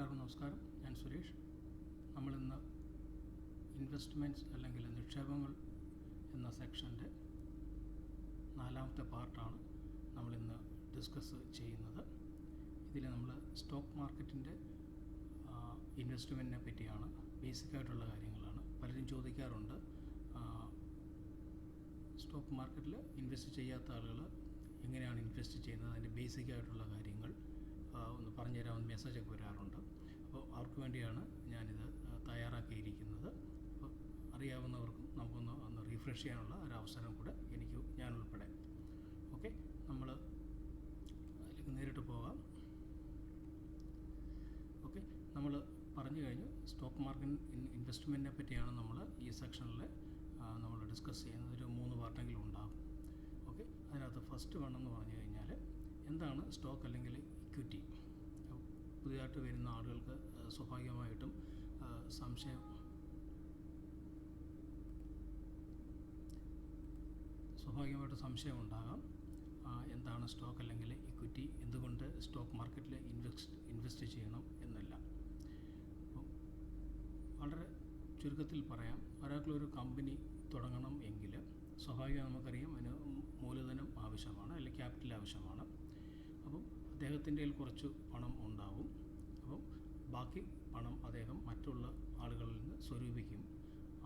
എല്ലാവർക്കും നമസ്കാരം. ഞാൻ സുരേഷ്. നമ്മളിന്ന് ഇൻവെസ്റ്റ്മെന്റ്സ് അല്ലെങ്കിൽ നിക്ഷേപങ്ങൾ എന്ന സെക്ഷന്റെ നാലാമത്തെ പാർട്ടാണ് നമ്മളിന്ന് ഡിസ്കസ് ചെയ്യുന്നത്. ഇതിൽ നമ്മൾ സ്റ്റോക്ക് മാർക്കറ്റിന്റെ ഇൻവെസ്റ്റ്മെന്റിനെ പറ്റിയാണ് ബേസിക്കായിട്ടുള്ള കാര്യങ്ങളാണ് പലരും ചോദിക്കാറുണ്ട്. സ്റ്റോക്ക് മാർക്കറ്റിൽ ഇൻവെസ്റ്റ് ചെയ്യാത്ത ആളുകൾ എങ്ങനെയാണ് ഇൻവെസ്റ്റ് ചെയ്യുന്നത്? അതിന്റെ ബേസിക്കായിട്ടുള്ള കാര്യങ്ങൾ ഒന്ന് പറഞ്ഞു തരാമെന്ന് മെസ്സേജൊക്കെ വരാറുണ്ട്. അപ്പോൾ അവർക്ക് വേണ്ടിയാണ് ഞാനിത് തയ്യാറാക്കിയിരിക്കുന്നത്. അപ്പോൾ അറിയാവുന്നവർക്കും നമുക്കൊന്ന് ഒന്ന് റീഫ്രഷ് ചെയ്യാനുള്ള ഒരു അവസരം കൂടെ എനിക്ക് ഞാൻ ഉൾപ്പെടെ. ഓക്കെ നമ്മൾ അതിലേക്ക് നേരിട്ട് പോകാം. ഓക്കെ നമ്മൾ പറഞ്ഞു കഴിഞ്ഞു സ്റ്റോക്ക് മാർക്കറ്റ് ഇൻവെസ്റ്റ്മെന്റിനെ പറ്റിയാണ് നമ്മൾ ഈ സെക്ഷനിൽ നമ്മൾ ഡിസ്കസ് ചെയ്യുന്നത്. ഒരു മൂന്ന് പാർട്ടെങ്കിലും ഉണ്ടാകും ഓക്കെ അതിനകത്ത് ഫസ്റ്റ് വൺ എന്ന് പറഞ്ഞു കഴിഞ്ഞാൽ എന്താണ് സ്റ്റോക്ക് അല്ലെങ്കിൽ ഇക്വിറ്റി പുതിയതായിട്ട് വരുന്ന ആളുകൾക്ക് സ്വാഭാവികമായിട്ടും സംശയം. സ്വാഭാവികമായിട്ട് സംശയം ഉണ്ടാകാം. എന്താണ് സ്റ്റോക്ക് അല്ലെങ്കിൽ ഇക്വിറ്റി എന്തുകൊണ്ട് സ്റ്റോക്ക് മാർക്കറ്റിൽ ഇൻവെസ്റ്റ് ഇൻവെസ്റ്റ് ചെയ്യണം എന്നല്ല. അപ്പോൾ വളരെ ചുരുക്കത്തിൽ പറയാം. ഒരാൾക്കൊരു കമ്പനി തുടങ്ങണം എങ്കിൽ സ്വാഭാവികം നമുക്കറിയാം അതിന് മൂലധനം ആവശ്യമാണ് അല്ലെങ്കിൽ ക്യാപിറ്റൽ ആവശ്യമാണ്. അപ്പം അദ്ദേഹത്തിന്റെ കയ്യിൽ കുറച്ച് പണം ഉണ്ടാവും. അപ്പം ബാക്കി പണം അദ്ദേഹം മറ്റുള്ള ആളുകളിൽ നിന്ന് സ്വരൂപിക്കും.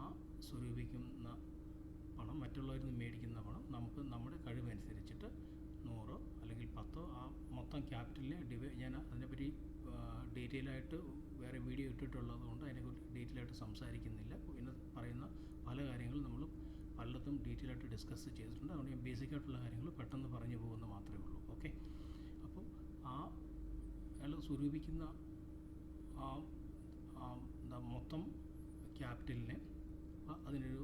ആ സ്വരൂപിക്കുന്ന പണം മറ്റുള്ളവരിൽ നിന്ന് മേടിക്കുന്ന പണം നമുക്ക് നമ്മുടെ കഴിവനുസരിച്ചിട്ട് നൂറോ അല്ലെങ്കിൽ പത്തോ ആ മൊത്തം ക്യാപിറ്റലിനെ ഡിവൈ ഞാൻ അതിനെപ്പറ്റി ഡീറ്റെയിൽ ആയിട്ട് വേറെ വീഡിയോ ഇട്ടിട്ടുള്ളത് കൊണ്ട് അതിനെക്കുറിച്ച് ഡീറ്റെയിൽ ആയിട്ട് സംസാരിക്കുന്നില്ല. ഇന്ന് പറയുന്ന പല കാര്യങ്ങളും നമ്മൾ പലയിടത്തും ഡീറ്റെയിൽ ആയിട്ട് ഡിസ്കസ് ചെയ്തിട്ടുണ്ട്. അതുകൊണ്ട് ഞാൻ ബേസിക് ആയിട്ടുള്ള കാര്യങ്ങൾ പെട്ടെന്ന് പറഞ്ഞു പോകുന്നത് മാത്രമേ ഉള്ളൂ. ഓക്കെ? അപ്പോൾ ആ അയാൾ സ്വരൂപിക്കുന്ന എന്താ മൊത്തം ക്യാപിറ്റലിനെ അതിനൊരു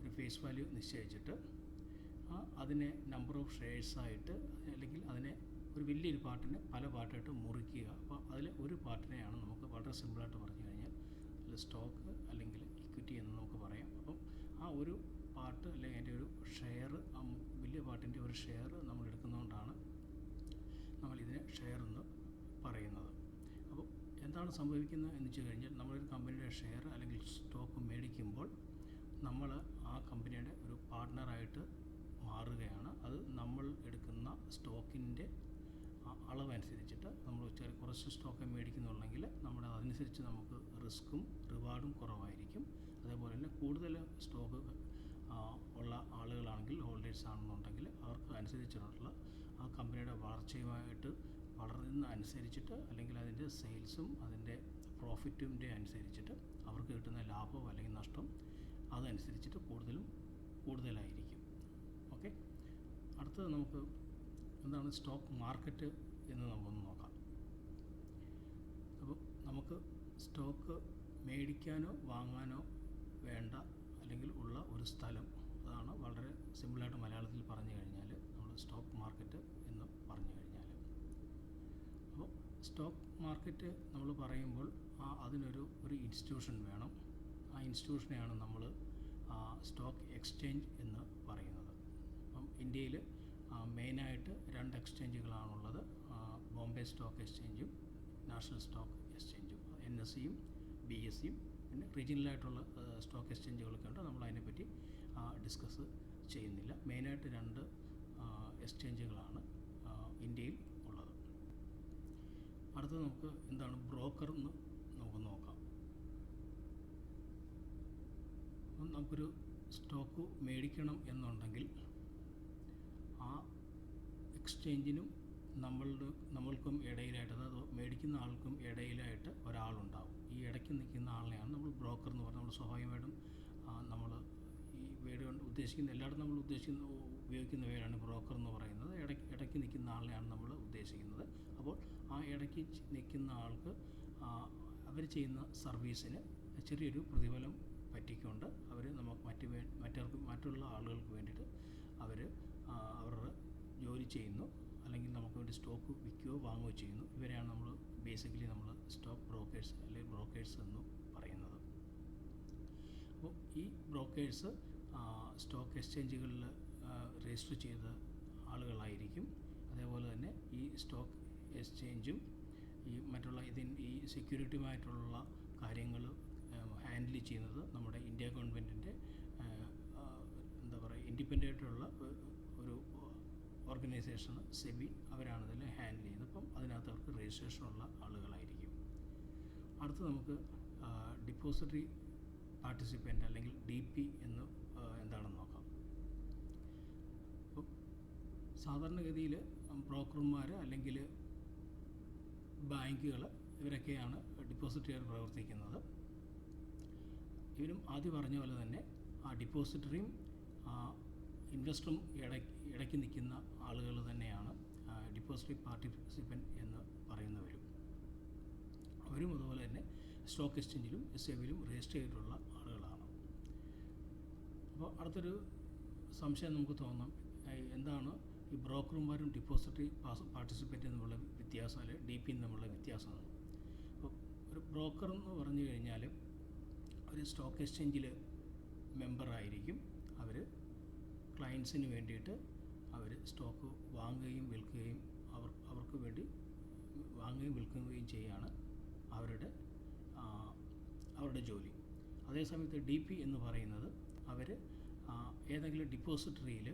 ഒരു ഫേസ് വാല്യൂ നിശ്ചയിച്ചിട്ട് അതിനെ നമ്പർ ഓഫ് ഷെയർസായിട്ട് അല്ലെങ്കിൽ അതിനെ ഒരു വലിയൊരു പാർട്ടിനെ പല പാർട്ടായിട്ട് മുറിക്കുക. അപ്പോൾ അതിൽ ഒരു പാർട്ടിനെയാണ് നമുക്ക് വളരെ സിമ്പിളായിട്ട് പറഞ്ഞു കഴിഞ്ഞാൽ അതിൽ സ്റ്റോക്ക് അല്ലെങ്കിൽ ഇക്വിറ്റി എന്ന് നമുക്ക് പറയാം. അപ്പം ആ ഒരു പാർട്ട് അല്ലെങ്കിൽ അതിന്റെ ഒരു ഷെയർ ആ വലിയ പാർട്ടിന്റെ ഒരു ഷെയർ നമ്മൾ എടുക്കുന്നതുകൊണ്ടാണ് നമ്മൾ ഇതിനെ ഷെയർ എന്ന് പറയുന്നത്. എന്താണ് സംഭവിക്കുന്നത് എന്ന് വെച്ച് കഴിഞ്ഞാൽ നമ്മളൊരു കമ്പനിയുടെ ഷെയർ അല്ലെങ്കിൽ സ്റ്റോക്ക് മേടിക്കുമ്പോൾ നമ്മൾ ആ കമ്പനിയുടെ ഒരു പാർട്ട്ണറായിട്ട് മാറുകയാണ്. അത് നമ്മൾ എടുക്കുന്ന സ്റ്റോക്കിന്റെ അളവനുസരിച്ചിട്ട് നമ്മൾ ചെറിയ കുറച്ച് സ്റ്റോക്ക് മേടിക്കുന്നുണ്ടെങ്കിൽ നമ്മുടെ അതനുസരിച്ച് നമുക്ക് റിസ്ക്കും റിവാർഡും കുറവായിരിക്കും. അതേപോലെ തന്നെ കൂടുതൽ സ്റ്റോക്ക് ഉള്ള ആളുകളാണെങ്കിൽ ഹോൾഡേഴ്സ് ആണെന്നുണ്ടെങ്കിൽ അവർക്ക് അനുസരിച്ചിട്ടുള്ള ആ കമ്പനിയുടെ വളർച്ചയുമായിട്ട് വളരുന്ന അനുസരിച്ചിട്ട് അല്ലെങ്കിൽ അതിന്റെ സെയിൽസും അതിന്റെ പ്രോഫിറ്റിന്റെ അനുസരിച്ചിട്ട് അവർക്ക് കിട്ടുന്ന ലാഭം അല്ലെങ്കിൽ നഷ്ടം അതനുസരിച്ചിട്ട് കൂടുതലും കൂടുതലായിരിക്കും. ഓക്കെ അടുത്തത് നമുക്ക് എന്താണ് സ്റ്റോക്ക് മാർക്കറ്റ് എന്ന് നമുക്കൊന്ന് നോക്കാം. അപ്പോൾ നമുക്ക് സ്റ്റോക്ക് മേടിക്കാനോ വാങ്ങാനോ വേണ്ട അല്ലെങ്കിൽ ഉള്ള ഒരു സ്ഥലം അതാണ് വളരെ സിമ്പിളായിട്ട് മലയാളത്തിൽ പറഞ്ഞു കഴിഞ്ഞാൽ നമ്മൾ സ്റ്റോക്ക് മാർക്കറ്റ് എന്ന് പറഞ്ഞു കഴിഞ്ഞാൽ അപ്പോൾ സ്റ്റോക്ക് മാർക്കറ്റ് നമ്മൾ പറയുമ്പോൾ ആ അതിനൊരു ഒരു ഇൻസ്റ്റിറ്റ്യൂഷൻ വേണം. ആ ഇൻസ്റ്റിറ്റ്യൂഷനെയാണ് നമ്മൾ സ്റ്റോക്ക് എക്സ്ചേഞ്ച് എന്ന് പറയുന്നത്. അപ്പം ഇന്ത്യയിൽ മെയിനായിട്ട് രണ്ട് എക്സ്ചേഞ്ചുകളാണുള്ളത്. ബോംബെ സ്റ്റോക്ക് എക്സ്ചേഞ്ചും നാഷണൽ സ്റ്റോക്ക് എക്സ്ചേഞ്ചും എൻ എസ് സിയും ബി എസ് സിയും പിന്നെ റീജിയണലായിട്ടുള്ള സ്റ്റോക്ക് എക്സ്ചേഞ്ചുകളൊക്കെ ഉണ്ട്. നമ്മൾ അതിനെപ്പറ്റി ഡിസ്കസ് ചെയ്യുന്നില്ല. മെയിനായിട്ട് രണ്ട് എക്സ്ചേഞ്ചുകളാണ് ഇന്ത്യയിൽ അടുത്തത് നമുക്ക് എന്താണ് ബ്രോക്കർ എന്ന് നമുക്ക് നോക്കാം. നമുക്കൊരു സ്റ്റോക്ക് മേടിക്കണം എന്നുണ്ടെങ്കിൽ ആ എക്സ്ചേഞ്ചിനും നമ്മളുടെ നമ്മൾക്കും ഇടയിലായിട്ട് അതായത് മേടിക്കുന്ന ആൾക്കും ഇടയിലായിട്ട് ഒരാളുണ്ടാവും. ഈ ഇടയ്ക്ക് നിൽക്കുന്ന ആളിനെയാണ് നമ്മൾ ബ്രോക്കർ എന്ന് പറഞ്ഞാൽ നമ്മൾ സ്വാഭാവികമായിട്ടും നമ്മൾ ഈ വീട് ഉദ്ദേശിക്കുന്ന എല്ലായിടത്തും നമ്മൾ ഉദ്ദേശിക്കുന്ന ഉപയോഗിക്കുന്ന വീടാണ് ബ്രോക്കർ എന്ന് പറയുന്നത്. ഇടയ്ക്ക് ഇടയ്ക്ക് നിൽക്കുന്ന ആളിനെയാണ് നമ്മൾ ഉദ്ദേശിക്കുന്നത്. അപ്പോൾ ആ ഇടയ്ക്ക് നിൽക്കുന്ന ആൾക്ക് അവർ ചെയ്യുന്ന സർവീസിന് ചെറിയൊരു പ്രതിഫലം പറ്റിക്കൊണ്ട് അവർ നമുക്ക് മറ്റ് മറ്റവർക്ക് മറ്റുള്ള ആളുകൾക്ക് വേണ്ടിയിട്ട് അവർ അവരുടെ ജോലി ചെയ്യുന്നു. അല്ലെങ്കിൽ നമുക്ക് വേണ്ടി സ്റ്റോക്ക് വിൽക്കുകയോ വാങ്ങുകയോ ചെയ്യുന്നു. ഇവരെയാണ് നമ്മൾ ബേസിക്കലി നമ്മൾ സ്റ്റോക്ക് ബ്രോക്കേഴ്സ് അല്ലെങ്കിൽ ബ്രോക്കേഴ്സ് എന്ന് പറയുന്നത്. അപ്പോൾ ഈ ബ്രോക്കേഴ്സ് സ്റ്റോക്ക് എക്സ്ചേഞ്ചുകളിൽ രജിസ്റ്റർ ചെയ്ത ആളുകളായിരിക്കും. അതേപോലെ തന്നെ ഈ സ്റ്റോക്ക് എക്സ്ചേഞ്ചും ഈ മറ്റുള്ള ഇതിൻ ഈ സെക്യൂരിറ്റിയുമായിട്ടുള്ള കാര്യങ്ങൾ ഹാൻഡിൽ ചെയ്യുന്നത് നമ്മുടെ ഇന്ത്യ ഗവൺമെന്റിന്റെ എന്താ പറയുക ഇൻഡിപെൻഡന്റ് ആയിട്ടുള്ള ഒരു ഓർഗനൈസേഷൻ സെബി അവരാണ് ഇതിൽ ഹാൻഡിൽ ചെയ്യുന്നത്. അപ്പം അതിനകത്ത് അവർക്ക് രജിസ്ട്രേഷനുള്ള ആളുകളായിരിക്കും. അടുത്ത് നമുക്ക് ഡിപ്പോസിറ്ററി പാർട്ടിസിപ്പന്റ് അല്ലെങ്കിൽ ഡി പി എന്ന് എന്താണെന്ന് നോക്കാം. അപ്പം സാധാരണഗതിയിൽ ബ്രോക്കർമാർ അല്ലെങ്കിൽ ബാങ്കുകൾ ഇവരൊക്കെയാണ് ഡിപ്പോസിറ്ററിയായി പ്രവർത്തിക്കുന്നത്. ഇവരും ആദ്യം പറഞ്ഞ പോലെ തന്നെ ആ ഡിപ്പോസിറ്ററിയും ഇൻവെസ്റ്ററും ഇടയ്ക്ക് ഇടയ്ക്ക് നിൽക്കുന്ന ആളുകൾ തന്നെയാണ് ഡിപ്പോസിറ്ററി പാർട്ടിസിപ്പന്റ് എന്ന് പറയുന്നവരും. അവരും അതുപോലെ തന്നെ സ്റ്റോക്ക് എക്സ്ചേഞ്ചിലും എസ് എ ബിയിലും രജിസ്റ്റർ ചെയ്തിട്ടുള്ള ആളുകളാണ്. അപ്പോൾ അടുത്തൊരു സംശയം നമുക്ക് തോന്നാം. എന്താണ് ഈ ബ്രോക്കർമാരും ഡിപ്പോസിറ്ററി പാർട്ടിസിപ്പേറ്റ് എന്നുള്ള വ്യത്യാസം അല്ലെങ്കിൽ ഡി പി തമ്മിലുള്ള വ്യത്യാസം അപ്പോൾ ഒരു ബ്രോക്കർ എന്ന് പറഞ്ഞു കഴിഞ്ഞാൽ ഒരു സ്റ്റോക്ക് എക്സ്ചേഞ്ചിൽ മെമ്പറായിരിക്കും അവർ ക്ലയൻസിന് വേണ്ടിയിട്ട് അവർ സ്റ്റോക്ക് വാങ്ങുകയും വിൽക്കുകയും അവർ അവർക്ക് വേണ്ടി വാങ്ങുകയും വിൽക്കുകയും ചെയ്യുകയാണ് അവരുടെ അവരുടെ ജോലി. അതേസമയത്ത് ഡി പി എന്ന് പറയുന്നത് അവർ ഏതെങ്കിലും ഡിപ്പോസിറ്ററിയിൽ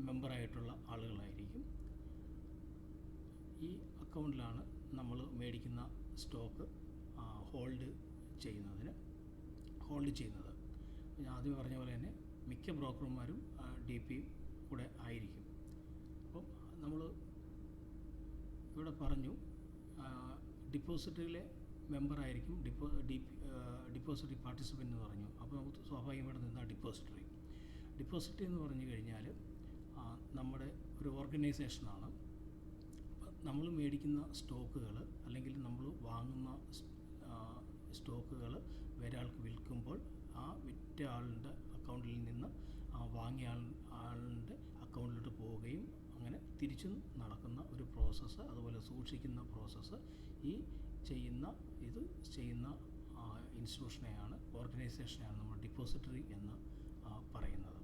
മെമ്പറായിട്ടുള്ള ആളുകളായിരിക്കും. ഈ അക്കൗണ്ടിലാണ് നമ്മൾ മേടിക്കുന്ന സ്റ്റോക്ക് ഹോൾഡ് ചെയ്യുന്നതിന് ഹോൾഡ് ചെയ്യുന്നത്. ഞാൻ ആദ്യം പറഞ്ഞ പോലെ തന്നെ മിക്ക ബ്രോക്കർമാരും ഡി പി കൂടെ ആയിരിക്കും. അപ്പം നമ്മൾ ഇവിടെ പറഞ്ഞു ഡിപ്പോസിറ്ററിലെ മെമ്പറായിരിക്കും ഡിപ്പോ ഡി ഡിപ്പോസിറ്ററി പാർട്ടിസിപ്പന്റ് എന്ന് പറഞ്ഞു. അപ്പോൾ നമുക്ക് സ്വാഭാവികമായിട്ട് നിന്നാൽ ഡിപ്പോസിറ്ററി. ഡിപ്പോസിറ്ററി എന്ന് പറഞ്ഞു കഴിഞ്ഞാൽ നമ്മുടെ ഒരു ഓർഗനൈസേഷനാണ്. നമ്മൾ മേടിക്കുന്ന സ്റ്റോക്കുകൾ അല്ലെങ്കിൽ നമ്മൾ വാങ്ങുന്ന സ്റ്റോക്കുകൾ വേറെ ആൾക്ക് വിൽക്കുമ്പോൾ ആ വിറ്റ ആളുടെ അക്കൗണ്ടിൽ നിന്ന് ആ വാങ്ങിയ ആൾ ആളുടെ അക്കൗണ്ടിലോട്ട് പോവുകയും അങ്ങനെ തിരിച്ചു നടക്കുന്ന ഒരു പ്രോസസ്സ് അതുപോലെ സൂക്ഷിക്കുന്ന പ്രോസസ്സ് ഈ ചെയ്യുന്ന ഇത് ചെയ്യുന്ന ഇൻസ്റ്റിറ്റ്യൂഷനെയാണ് ഓർഗനൈസേഷനെയാണ് നമ്മൾ ഡിപ്പോസിറ്ററി എന്ന് ആ, പറയുന്നത്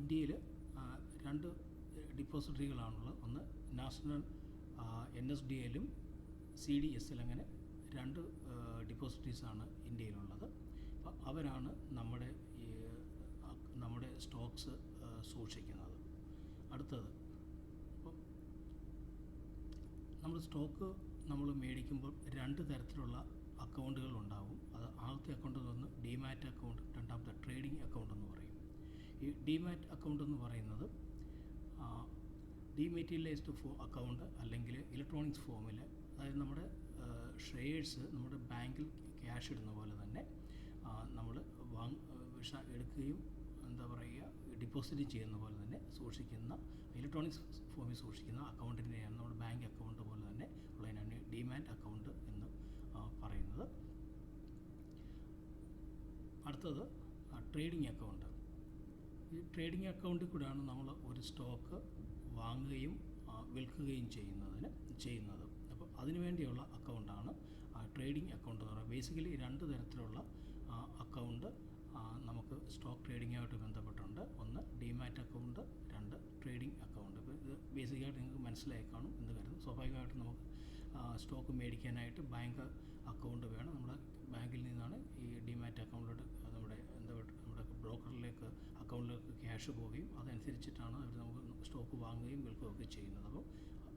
ഇന്ത്യയിൽ രണ്ട് ഡിപ്പോസിറ്ററികളാണുള്ളത്. ഒന്ന് നാഷണൽ എൻ എസ് ഡി എല്ലും സി ഡി എസ് എൽ അങ്ങനെ രണ്ട് ഡിപ്പോസിറ്ററീസാണ് ഇന്ത്യയിലുള്ളത്. അവരാണ് നമ്മുടെ നമ്മുടെ സ്റ്റോക്സ് സൂക്ഷിക്കുന്നത്. അടുത്തത് നമ്മൾ സ്റ്റോക്ക് നമ്മൾ മേടിക്കുമ്പോൾ രണ്ട് തരത്തിലുള്ള അക്കൗണ്ടുകൾ ഉണ്ടാവും അത് ആദ്യത്തെ അക്കൗണ്ട് എന്ന് ഡിമാറ്റ് അക്കൗണ്ട് രണ്ടാമത്തെ ട്രേഡിംഗ് അക്കൗണ്ട് എന്ന് പറയും ഈ ഡിമാറ്റ് അക്കൗണ്ട് എന്ന് പറയുന്നത് ഡിമെറ്റീരിയലൈസ്ഡ് ഫോ അക്കൗണ്ട് അല്ലെങ്കിൽ ഇലക്ട്രോണിക്സ് ഫോമിൽ അതായത് നമ്മുടെ ഷെയർസ് നമ്മുടെ ബാങ്കിൽ ക്യാഷ് ഇടുന്ന പോലെ തന്നെ നമ്മൾ വാങ് എടുക്കുകയും എന്താ പറയുക ഡിപ്പോസിറ്റ് ചെയ്യുന്ന പോലെ തന്നെ സൂക്ഷിക്കുന്ന ഇലക്ട്രോണിക്സ് ഫോമിൽ സൂക്ഷിക്കുന്ന അക്കൗണ്ടിന്റെയാണ് നമ്മുടെ ബാങ്ക് അക്കൗണ്ട് പോലെ തന്നെ ഉള്ളതിനാണ് ഡിമാൻഡ് അക്കൗണ്ട് എന്ന് പറയുന്നത്. അടുത്തത് ട്രേഡിംഗ് അക്കൗണ്ട് ഈ ട്രേഡിംഗ് അക്കൗണ്ടിൽ കൂടെയാണ് നമ്മൾ ഒരു സ്റ്റോക്ക് വാങ്ങുകയും വിൽക്കുകയും ചെയ്യുന്നതിന് ചെയ്യുന്നത്. അപ്പോൾ അതിനുവേണ്ടിയുള്ള അക്കൗണ്ടാണ് ട്രേഡിംഗ് അക്കൗണ്ട് എന്ന് പറയുന്നത്. ബേസിക്കലി രണ്ട് തരത്തിലുള്ള അക്കൗണ്ട് നമുക്ക് സ്റ്റോക്ക് ട്രേഡിങ്ങുമായിട്ട് ബന്ധപ്പെട്ടുണ്ട്. ഒന്ന് ഡിമാറ്റ് അക്കൗണ്ട് രണ്ട് ട്രേഡിംഗ് അക്കൗണ്ട്. ഇപ്പോൾ ഇത് ബേസിക്കായിട്ട് നിങ്ങൾക്ക് മനസ്സിലായി കാണും എന്ന് കരുതുന്നു. സ്വാഭാവികമായിട്ടും നമുക്ക് സ്റ്റോക്ക് മേടിക്കാനായിട്ട് ബാങ്ക് അക്കൗണ്ട് വേണം. നമ്മുടെ ബാങ്കിൽ നിന്നാണ് ഈ ഡിമാറ്റ് അക്കൗണ്ടിലോട്ട് നമ്മുടെ എന്താ നമ്മുടെ ബ്രോക്കറിലേക്ക് അക്കൗണ്ടിലേക്ക് ക്യാഷ് പോവുകയും അതനുസരിച്ചിട്ടാണ് അവർ നമുക്ക് സ്റ്റോക്ക് വാങ്ങുകയും വിൽക്കുകയും ഒക്കെ ചെയ്യുന്നത്. അപ്പോൾ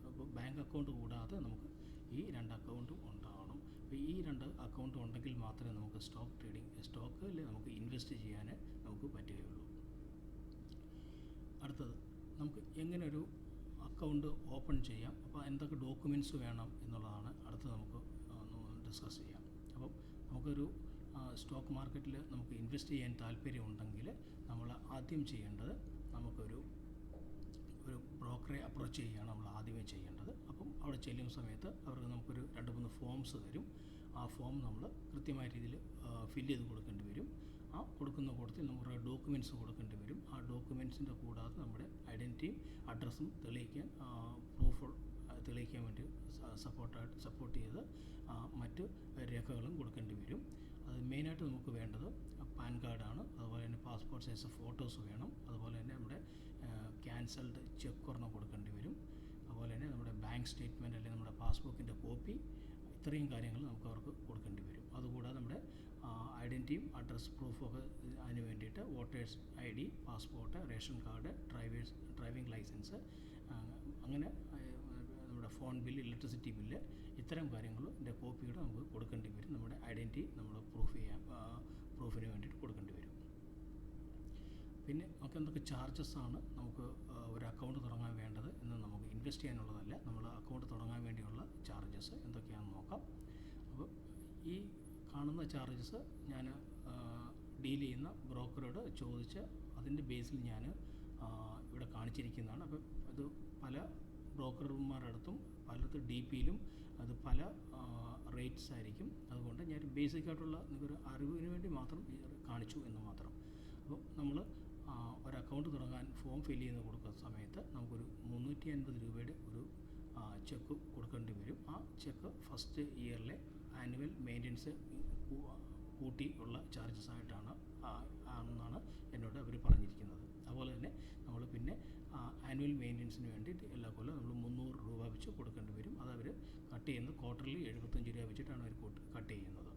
അപ്പോൾ ബാങ്ക് അക്കൗണ്ട് കൂടാതെ നമുക്ക് ഈ രണ്ട് അക്കൗണ്ടും ഉണ്ടാവണം. അപ്പോൾ ഈ രണ്ട് അക്കൗണ്ട് ഉണ്ടെങ്കിൽ മാത്രമേ നമുക്ക് സ്റ്റോക്ക് ട്രേഡിംഗ് സ്റ്റോക്കിൽ നമുക്ക് ഇൻവെസ്റ്റ് ചെയ്യാൻ നമുക്ക് പറ്റുകയുള്ളൂ. അടുത്തത് നമുക്ക് എങ്ങനെ ഒരു അക്കൗണ്ട് ഓപ്പൺ ചെയ്യാം? അപ്പോൾ എന്തൊക്കെ ഡോക്യുമെന്റ്സ് വേണം എന്നുള്ളതാണ് അടുത്ത് നമുക്ക് ഡിസ്കസ് ചെയ്യാം. അപ്പം നമുക്കൊരു സ്റ്റോക്ക് മാർക്കറ്റിൽ നമുക്ക് ഇൻവെസ്റ്റ് ചെയ്യാൻ താല്പര്യമുണ്ടെങ്കിൽ നമ്മൾ ആദ്യം ചെയ്യേണ്ടത് നമുക്കൊരു ഒരു ബ്രോക്കറെ അപ്രോച്ച് ചെയ്യുകയാണ് നമ്മൾ ആദ്യമേ ചെയ്യേണ്ടത്. അപ്പം അവിടെ ചെല്ലുന്ന സമയത്ത് അവർക്ക് നമുക്കൊരു രണ്ട് മൂന്ന് ഫോംസ് തരും. ആ ഫോം നമ്മൾ കൃത്യമായ രീതിയിൽ ഫില്ല് ചെയ്ത് കൊടുക്കേണ്ടി വരും. ആ കൊടുക്കുന്ന കൂട്ടത്തിൽ നമ്മൾ ഡോക്യുമെന്റ്സ് കൊടുക്കേണ്ടി വരും. ആ ഡോക്യുമെന്റ്സിന്റെ കൂടാതെ നമ്മുടെ ഐഡന്റിറ്റിയും അഡ്രസ്സും തെളിയിക്കാൻ പ്രൂഫ് തെളിയിക്കാൻ വേണ്ടി സപ്പോർട്ടായിട്ട് സപ്പോർട്ട് ചെയ്ത് മറ്റ് രേഖകളും കൊടുക്കേണ്ടി വരും. മെയിനായിട്ട് നമുക്ക് വേണ്ടത് പാൻ കാർഡാണ്. അതുപോലെ തന്നെ പാസ്പോർട്ട് സൈസ് ഫോട്ടോസ് വേണം. അതുപോലെ തന്നെ നമ്മുടെ ക്യാൻസൽഡ് ചെക്ക് ഒരെണ്ണം കൊടുക്കേണ്ടി വരും. അതുപോലെ തന്നെ നമ്മുടെ ബാങ്ക് സ്റ്റേറ്റ്മെന്റ് അല്ലെങ്കിൽ നമ്മുടെ പാസ്ബുക്കിന്റെ കോപ്പി ഇത്രയും കാര്യങ്ങൾ നമുക്ക് അവർക്ക് കൊടുക്കേണ്ടി വരും. അതുകൂടാതെ നമ്മുടെ ഐഡന്റിറ്റിയും അഡ്രസ് പ്രൂഫും ഒക്കെ അതിന് വേണ്ടിയിട്ട് voters I D passport ration card drivers driving licence അങ്ങനെ നമ്മുടെ ഫോൺ ബില്ല് ഇലക്ട്രിസിറ്റി ബില്ല് ഇത്തരം കാര്യങ്ങളുടെ കോപ്പിയുടെ നമുക്ക് കൊടുക്കേണ്ടി വരും. നമ്മുടെ ഐഡന്റിറ്റി നമ്മൾ പ്രൂഫ് ചെയ്യാൻ പ്രൂഫിന് വേണ്ടിയിട്ട് കൊടുക്കേണ്ടി വരും. പിന്നെ നമുക്ക് എന്തൊക്കെ ചാർജസ് ആണ് നമുക്ക് ഒരു അക്കൗണ്ട് തുടങ്ങാൻ വേണ്ടത് എന്ന് നമുക്ക് ഇൻവെസ്റ്റ് ചെയ്യാനുള്ളതല്ല. നമ്മൾ അക്കൗണ്ട് തുടങ്ങാൻ വേണ്ടിയുള്ള ചാർജസ് എന്തൊക്കെയാണെന്ന് നോക്കാം. അപ്പോൾ ഈ കാണുന്ന ചാർജസ് ഞാൻ ഡീൽ ചെയ്യുന്ന ബ്രോക്കറോട് ചോദിച്ച് അതിന്റെ ബേസിൽ ഞാൻ ഇവിടെ കാണിച്ചിരിക്കുന്നതാണ്. അപ്പോൾ അത് പല ബ്രോക്കർമാരുടെ അടുത്തും പലത് ഡി പിയിലും അത് പല റേറ്റ്സ് ആയിരിക്കും. അതുകൊണ്ട് ഞാൻ ബേസിക് ആയിട്ടുള്ള നിങ്ങൾക്കൊരു അറിവിന് വേണ്ടി മാത്രം കാണിച്ചു എന്ന് മാത്രം. അപ്പോൾ നമ്മൾ ഒരു അക്കൗണ്ട് തുടങ്ങാൻ ഫോം ഫില്ല് ചെയ്ത് കൊടുക്കുന്ന സമയത്ത് നമുക്കൊരു മുന്നൂറ്റി അൻപത് രൂപയുടെ ഒരു ചെക്ക് കൊടുക്കേണ്ടി വരും. ആ ചെക്ക് ഫസ്റ്റ് ഇയറിലെ ആനുവൽ മെയിന്റനൻസ് കൂട്ടി ഉള്ള ചാർജസ് ആയിട്ടാണ് ആണെന്നാണ് എന്നോട് അവർ പറഞ്ഞിരിക്കുന്നത്. അതുപോലെ തന്നെ നമ്മൾ പിന്നെ ആനുവൽ മെയിന്റനൻസിന് വേണ്ടിയിട്ട് എല്ലാ കൊല്ലം നമ്മൾ മുന്നൂറ് രൂപ വെച്ച് കൊടുക്കേണ്ടി വരും. അതവർ കട്ട് ചെയ്യുന്നത് ക്വാർട്ടർലി എഴുപത്തഞ്ച് രൂപ വെച്ചിട്ടാണ് അവർ കട്ട് ചെയ്യുന്നത്.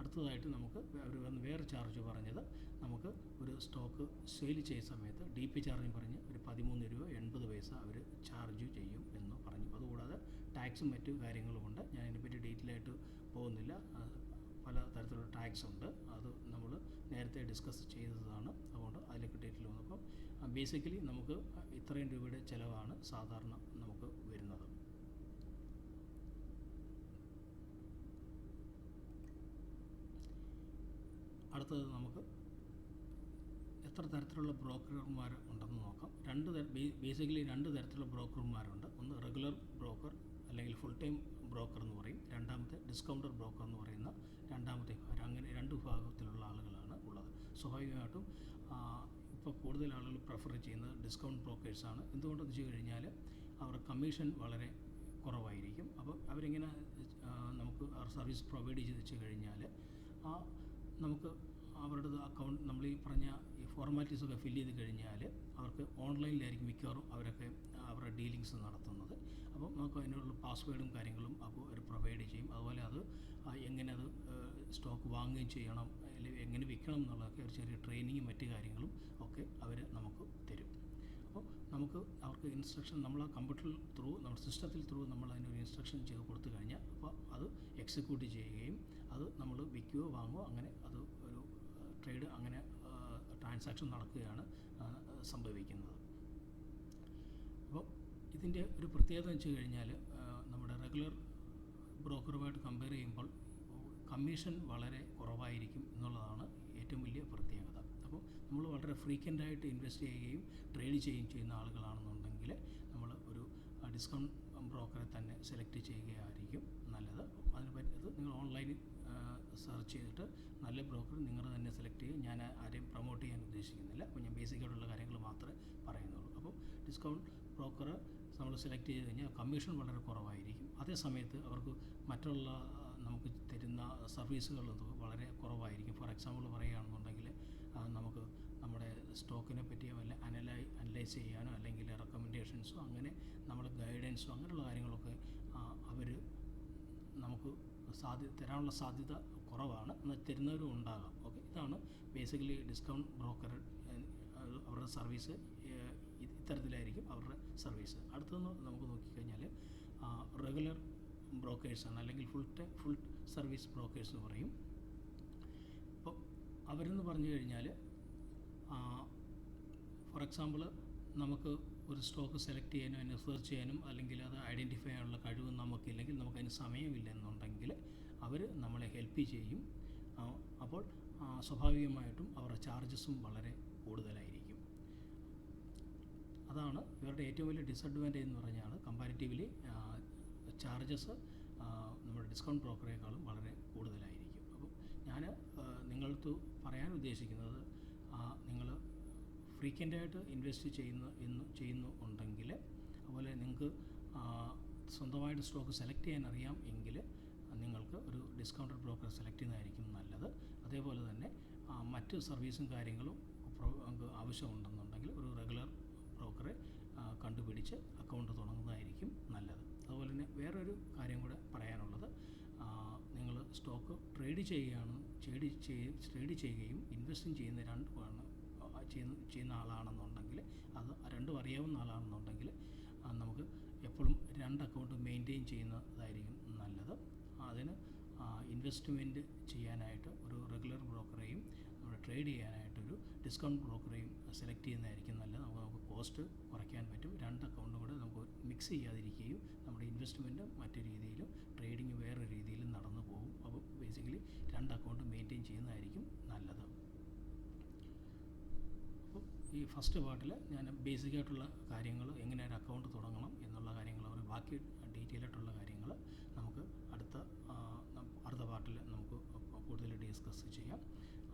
അടുത്തതായിട്ട് നമുക്ക് അവർ വന്ന് വേറെ ചാർജ് പറഞ്ഞത് നമുക്ക് ഒരു സ്റ്റോക്ക് സെയിൽ ചെയ്യുന്ന സമയത്ത് ഡി പി ചാർജ് പറഞ്ഞ് ഒരു പതിമൂന്ന് രൂപ എൺപത് പൈസ അവർ ചാർജ് ചെയ്യും എന്ന് പറഞ്ഞു. അതുകൂടാതെ ടാക്സും മറ്റു കാര്യങ്ങളുമുണ്ട് ഞാൻ ഡീറ്റെയിൽ ആയിട്ട് പോകുന്നില്ല. പല തരത്തിലുള്ള ടാക്സ് ഉണ്ട്. അത് നേരത്തെ ഡിസ്കസ് ചെയ്തതാണ്. അതുകൊണ്ട് അതിലേക്ക് കിട്ടിയിട്ടില്ല. വന്നപ്പോൾ ബേസിക്കലി നമുക്ക് ഇത്രയും രൂപയുടെ ചിലവാണ് സാധാരണ നമുക്ക് വരുന്നത്. അടുത്തത് നമുക്ക് എത്ര തരത്തിലുള്ള ബ്രോക്കർമാർ ഉണ്ടെന്ന് നോക്കാം. രണ്ട് ബേസിക്കലി രണ്ട് തരത്തിലുള്ള ബ്രോക്കർമാരുണ്ട്. ഒന്ന് റെഗുലർ ബ്രോക്കർ അല്ലെങ്കിൽ ഫുൾ ടൈം ബ്രോക്കർ എന്ന് പറയും. രണ്ടാമത്തെ ഡിസ്കൗണ്ടർ ബ്രോക്കർ എന്ന് പറയുന്ന രണ്ടാമത്തെ അങ്ങനെ രണ്ട് വിഭാഗത്തിലുള്ള ആളുകളാണ്. സ്വാഭാവികമായിട്ടും ഇപ്പോൾ കൂടുതൽ ആളുകൾ പ്രിഫർ ചെയ്യുന്നത് ഡിസ്കൗണ്ട് ബ്രോക്കേഴ്സാണ് എന്തുകൊണ്ടെന്ന് വെച്ച് കഴിഞ്ഞാൽ അവരുടെ കമ്മീഷൻ വളരെ കുറവായിരിക്കും. അപ്പോൾ അവരിങ്ങനെ നമുക്ക് സർവീസ് പ്രൊവൈഡ് ചെയ്ത് വെച്ച് കഴിഞ്ഞാൽ ആ നമുക്ക് അവരുടെ അക്കൗണ്ട് നമ്മൾ ഈ പറഞ്ഞ ഈ ഫോർമാലിറ്റീസ് ഒക്കെ ഫില്ല് ചെയ്ത് കഴിഞ്ഞാൽ അവർക്ക് ഓൺലൈനിലായിരിക്കും മിക്കവാറും അവരൊക്കെ അവരുടെ ഡീലിങ്സ് നടത്തുന്നത്. അപ്പോൾ നമുക്ക് അതിനുള്ള പാസ്വേഡും കാര്യങ്ങളും അപ്പോൾ അവർ പ്രൊവൈഡ് ചെയ്യും. അതുപോലെ അത് എങ്ങനെ അത് സ്റ്റോക്ക് വാങ്ങുകയും ചെയ്യണം അല്ലെങ്കിൽ എങ്ങനെ വിൽക്കണം എന്നുള്ളതൊക്കെ ഒരു ചെറിയ ട്രെയിനിങ്ങും മറ്റു കാര്യങ്ങളും ഒക്കെ അവർ നമുക്ക് തരും. അപ്പോൾ നമുക്ക് അവർക്ക് ഇൻസ്ട്രക്ഷൻ നമ്മൾ ആ കമ്പ്യൂട്ടറിൽ ത്രൂ നമ്മുടെ സിസ്റ്റത്തിൽ ത്രൂ നമ്മൾ അതിനൊരു ഇൻസ്ട്രക്ഷൻ ചെയ്ത് കൊടുത്തു കഴിഞ്ഞാൽ അപ്പോൾ അത് എക്സിക്യൂട്ട് ചെയ്യുകയും അത് നമ്മൾ വിൽക്കുകയോ വാങ്ങുകയോ അങ്ങനെ അത് ഒരു ട്രേഡ് അങ്ങനെ ട്രാൻസാക്ഷൻ നടക്കുകയാണ് സംഭവിക്കുന്നത്. അപ്പോൾ ഇതിന്റെ ഒരു പ്രത്യേകത വെച്ച് കഴിഞ്ഞാൽ നമ്മുടെ റെഗുലർ ബ്രോക്കറുമായിട്ട് കമ്പയർ ചെയ്യുമ്പോൾ കമ്മീഷൻ വളരെ കുറവായിരിക്കും എന്നുള്ളതാണ് ഏറ്റവും വലിയ പ്രത്യേകത. അപ്പോൾ നമ്മൾ വളരെ ഫ്രീക്വന്റായിട്ട് ഇൻവെസ്റ്റ് ചെയ്യുകയും ട്രേഡ് ചെയ്യുകയും ചെയ്യുന്ന ആളുകളാണെന്നുണ്ടെങ്കിൽ നമ്മൾ ഒരു ഡിസ്കൗണ്ട് ബ്രോക്കറെ തന്നെ സെലക്ട് ചെയ്യുകയായിരിക്കും നല്ലത്. അതിന് പറ്റിയത് നിങ്ങൾ ഓൺലൈനിൽ സെർച്ച് ചെയ്തിട്ട് നല്ല ബ്രോക്കർ നിങ്ങൾ തന്നെ സെലക്ട് ചെയ്യും. ഞാൻ ആരെയും പ്രൊമോട്ട് ചെയ്യാൻ ഉദ്ദേശിക്കുന്നില്ല. അപ്പോൾ ഞാൻ ബേസിക്കായിട്ടുള്ള കാര്യങ്ങൾ മാത്രമേ പറയുന്നുള്ളൂ. അപ്പോൾ ഡിസ്കൗണ്ട് ബ്രോക്കർ നമ്മൾ സെലക്ട് ചെയ്ത് കഴിഞ്ഞാൽ കമ്മീഷൻ വളരെ കുറവായിരിക്കും. അതേ സമയത്ത് അവർക്ക് മറ്റുള്ള നമുക്ക് തരുന്ന സർവീസുകൾ വളരെ കുറവായിരിക്കും. ഫോർ എക്സാമ്പിൾ പറയുകയാണെന്നുണ്ടെങ്കിൽ നമുക്ക് നമ്മുടെ സ്റ്റോക്കിനെ പറ്റിയോ വല്ല അനലൈ അനലൈസ് ചെയ്യാനോ അല്ലെങ്കിൽ റെക്കമെൻഡേഷൻസോ അങ്ങനെ നമ്മുടെ ഗൈഡൻസോ അങ്ങനെയുള്ള കാര്യങ്ങളൊക്കെ അവർ നമുക്ക് സാധ്യത തരാനുള്ള സാധ്യത കുറവാണ്. എന്നാൽ തരുന്നവരും ഉണ്ടാകാം. ഓക്കെ? ഇതാണ് ബേസിക്കലി ഡിസ്കൗണ്ട് ബ്രോക്കർ അവരുടെ സർവീസ് ഇത്തരത്തിലായിരിക്കും അവരുടെ സർവീസ് അടുത്തൊന്ന് നമുക്ക് നോക്കിക്കഴിഞ്ഞാൽ റെഗുലർ ബ്രോക്കേഴ്സാണ് അല്ലെങ്കിൽ ഫുൾ ഫുൾ സർവീസ് ബ്രോക്കേഴ്സ് എന്ന് പറയും. അപ്പോൾ അവരെന്ന് പറഞ്ഞു കഴിഞ്ഞാൽ ഫോർ എക്സാമ്പിൾ നമുക്ക് ഒരു സ്റ്റോക്ക് സെലക്ട് ചെയ്യാനും അതിനെ റിസർച്ച് ചെയ്യാനും അല്ലെങ്കിൽ അത് ഐഡന്റിഫൈ ചെയ്യാനുള്ള കഴിവ് നമുക്കില്ലെങ്കിൽ നമുക്കതിന് സമയമില്ല എന്നുണ്ടെങ്കിൽ അവർ നമ്മളെ ഹെൽപ്പ് ചെയ്യും. അപ്പോൾ സ്വാഭാവികമായിട്ടും അവരുടെ ചാർജസും വളരെ കൂടുതലായിരിക്കും. അതാണ് ഇവരുടെ ഏറ്റവും വലിയ ഡിസഡ്വാന്റേജ് എന്ന് പറഞ്ഞാൽ കമ്പാരിറ്റീവ്ലി ചാർജസ് നമ്മുടെ ഡിസ്കൗണ്ട് ബ്രോക്കറേക്കാളും വളരെ കൂടുതലായിരിക്കും. അപ്പോൾ ഞാൻ നിങ്ങൾക്ക് പറയാൻ ഉദ്ദേശിക്കുന്നത് നിങ്ങൾ ഫ്രീക്വന്റായിട്ട് ഇൻവെസ്റ്റ് ചെയ്യുന്ന എന്ന് ചെയ്യുന്നു ഉണ്ടെങ്കിൽ അതുപോലെ നിങ്ങൾക്ക് സ്വന്തമായിട്ട് സ്റ്റോക്ക് സെലക്ട് ചെയ്യാൻ അറിയാം എങ്കിൽ നിങ്ങൾക്ക് ഒരു ഡിസ്കൗണ്ടർ ബ്രോക്കർ സെലക്ട് ചെയ്യുന്നതായിരിക്കും നല്ലത്. അതേപോലെ തന്നെ മറ്റ് സർവീസും കാര്യങ്ങളും ആവശ്യമുണ്ടെന്നുണ്ടെങ്കിൽ ഒരു റെഗുലർ ബ്രോക്കറെ കണ്ടുപിടിച്ച് അക്കൗണ്ട് തുടങ്ങുന്നതായിരിക്കും നല്ലത്. അതുപോലെ തന്നെ വേറൊരു കാര്യം കൂടെ പറയാനുള്ളത്. നിങ്ങൾ സ്റ്റോക്ക് ട്രേഡ് ചെയ്യുകയാണ് ട്രേഡ് ചെയ് ട്രേഡ് ചെയ്യുകയും ഇൻവെസ്റ്റും ചെയ്യുന്ന രണ്ടുമാണ് ചെയ്യുന്ന ചെയ്യുന്ന ആളാണെന്നുണ്ടെങ്കിൽ അത് രണ്ടും അറിയാവുന്ന ആളാണെന്നുണ്ടെങ്കിൽ നമുക്ക് എപ്പോഴും രണ്ട് അക്കൗണ്ട് മെയിന്റെയിൻ ചെയ്യുന്നതായിരിക്കും നല്ലത്. അതിന് ഇൻവെസ്റ്റ്മെന്റ് ചെയ്യാനായിട്ട് ഒരു റെഗുലർ ബ്രോക്കറെയും നമ്മുടെ ട്രേഡ് ചെയ്യാനായിട്ടൊരു ഡിസ്കൗണ്ട് ബ്രോക്കറെയും സെലക്ട് ചെയ്യുന്നതായിരിക്കും നല്ലത്. നമുക്ക് കോസ്റ്റ് കുറയ്ക്കാൻ പറ്റും. രണ്ട് അക്കൗണ്ടും കൂടെ നമുക്ക് മിക്സ് ചെയ്യാതിരിക്കുകയും നമ്മുടെ ഇൻവെസ്റ്റ്മെന്റ് മറ്റു രീതിയിലും ട്രേഡിങ് വേറെ രീതിയിലും നടന്നു പോകും. അപ്പോൾ ബേസിക്കലി രണ്ട് അക്കൗണ്ട് മെയിന്റെയിൻ ചെയ്യുന്നതായിരിക്കും നല്ലത്. അപ്പോൾ ഈ ഫസ്റ്റ് പാർട്ടിൽ ഞാൻ ബേസിക്കായിട്ടുള്ള കാര്യങ്ങൾ എങ്ങനെ ഒരു അക്കൗണ്ട് തുടങ്ങണം എന്നുള്ള കാര്യങ്ങൾ അവർ ബാക്കി ഡീറ്റെയിൽ ആയിട്ടുള്ള കാര്യങ്ങൾ നമുക്ക് അടുത്ത അടുത്ത പാർട്ടിൽ നമുക്ക് കൂടുതൽ ഡിസ്കസ് ചെയ്യാം.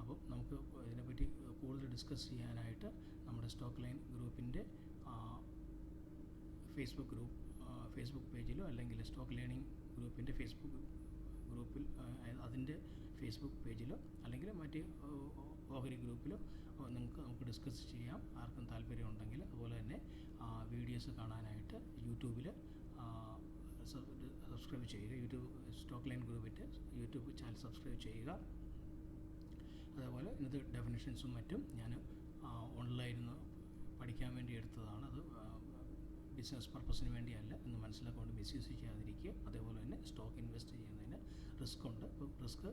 അപ്പോൾ നമുക്ക് ഇതിനെപ്പറ്റി കൂടുതൽ ഡിസ്കസ് ചെയ്യാനായിട്ട് നമ്മുടെ സ്റ്റോക്ക് ലൈൻ ഗ്രൂപ്പിന്റെ ഫേസ്ബുക്ക് ഗ്രൂപ്പ് ഫേസ്ബുക്ക് പേജിലോ അല്ലെങ്കിൽ സ്റ്റോക്ക് ലേണിംഗ് ഗ്രൂപ്പിന്റെ ഫേസ്ബുക്ക് ഗ്രൂപ്പിൽ അതിന്റെ ഫേസ്ബുക്ക് പേജിലോ അല്ലെങ്കിൽ മറ്റ് ഓഹരി ഗ്രൂപ്പിലോ നിങ്ങൾക്ക് നമുക്ക് ഡിസ്കസ് ചെയ്യാം. ആർക്കും താല്പര്യമുണ്ടെങ്കിൽ അതുപോലെ തന്നെ വീഡിയോസ് കാണാനായിട്ട് യൂട്യൂബിൽ സബ്സ്ക്രൈബ് ചെയ്യുക. യൂട്യൂബ് സ്റ്റോക്ക് ലൈൻ ഗ്രൂപ്പിന്റെ യൂട്യൂബ് ചാനൽ സബ്സ്ക്രൈബ് ചെയ്യുക. അതേപോലെ ഇന്നത്തെ ഡെഫിനേഷൻസും മറ്റും ഞാൻ പഠിക്കാൻ വേണ്ടി എടുത്തതാണ് അത് ബിസിനസ് പർപ്പസിന് വേണ്ടിയല്ല എന്ന് മനസ്സിലാക്കൊണ്ട് മിസ്യൂസ് ചെയ്യാതിരിക്കുക അതേപോലെ തന്നെ സ്റ്റോക്ക് ഇൻവെസ്റ്റ് ചെയ്യുന്നതിന് റിസ്ക് ഉണ്ട്. അപ്പോൾ റിസ്ക്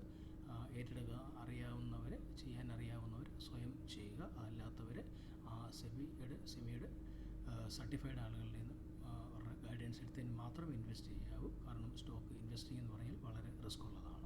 ഏറ്റെടുക്കുക അറിയാവുന്നവർ ചെയ്യാൻ അറിയാവുന്നവർ സ്വയം ചെയ്യുക. അതല്ലാത്തവർ സെമിയുടെ സെമിയുടെ സർട്ടിഫൈഡ് ആളുകളിൽ നിന്ന് അവരുടെ ഗൈഡൻസ് എടുത്തതിന് മാത്രം ഇൻവെസ്റ്റ് ചെയ്യാവൂ. കാരണം സ്റ്റോക്ക് ഇൻവെസ്റ്റിംഗ് എന്ന് പറഞ്ഞാൽ വളരെ റിസ്ക് ഉള്ളതാണ്.